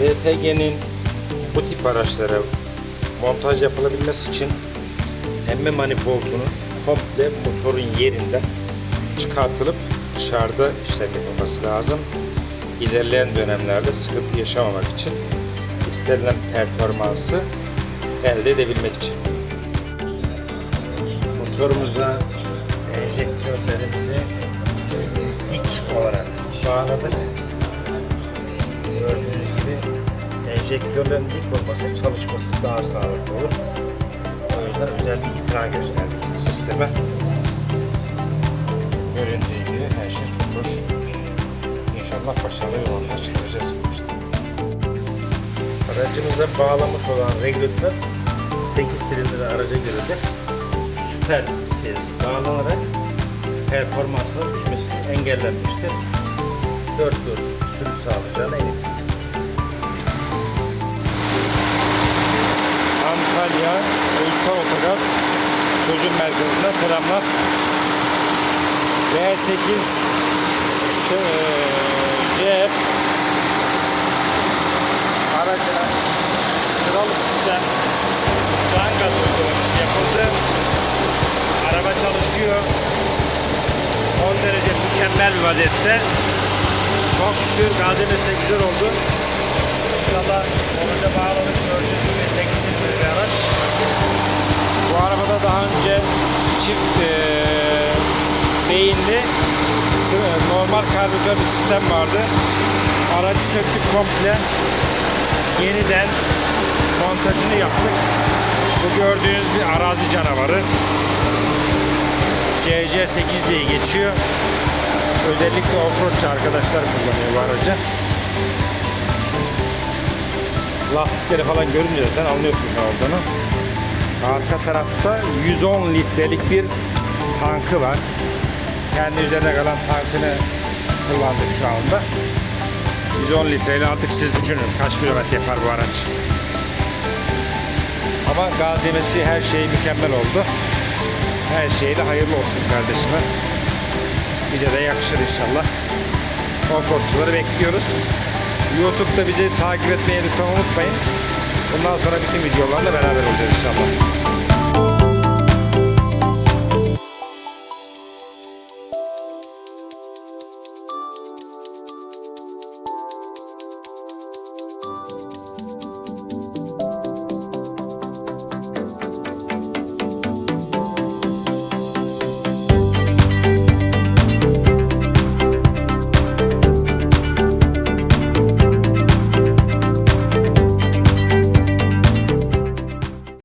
BPG'nin bu tip araçlara montaj yapılabilmesi için emme manifoldunun komple motorun yerinden çıkartılıp dışarıda işlem yapılması lazım. İlerleyen dönemlerde sıkıntı yaşamamak için istenilen performansı elde edebilmek için. Motorumuza enjektörlerimizi dik olarak bağladık. Enjektörlerin dik olması çalışması daha sağlıklı olur. O yüzden özel bir itina gösterdik sisteme. Göründüğü gibi her şey çok hoş. İnşallah başarılı montaj çıkaracağız bu işte. Aracımıza bağlamış olan regülatör 8 silindirli araca göre de süper serisi bağlanarak performansının düşmesi engellenmiştir. 4 dörtlük sürüş sağlayacağına eminiz. Antalya Ulusal Otogaz Çözüm Merkezi'ne selamlar. B8 şu, eee, CF aracına sıralı sistem can gaz yapıldı. Araba çalışıyor. 10 derece mükemmel bir vaziyette. Çok şükür de güzel oldu. İnşallah çift eee, beyinli sı- normal karbüratör bir sistem vardı. Aracı söktük komple. Yeniden montajını yaptık. Bu gördüğünüz bir arazi canavarı. CC8 diye geçiyor. Özellikle offroadçı arkadaşlar kullanıyor bu aracı. Lastikleri falan görünce zaten anlıyorsun ne olduğunu. Arka tarafta 110 litrelik bir tankı var. Kendi üzerine kalan tankını kullandık şu anda. 110 litreyle artık siz düşünün kaç kilometre yapar bu araç. Ama gaz yemesi her şey mükemmel oldu. Her şeyde hayırlı olsun kardeşime. Bize de yakışır inşallah. Offroadçuları bekliyoruz. YouTube'da bizi takip etmeyi lütfen unutmayın. Bundan sonra bütün videolarla beraber olacağız inşallah.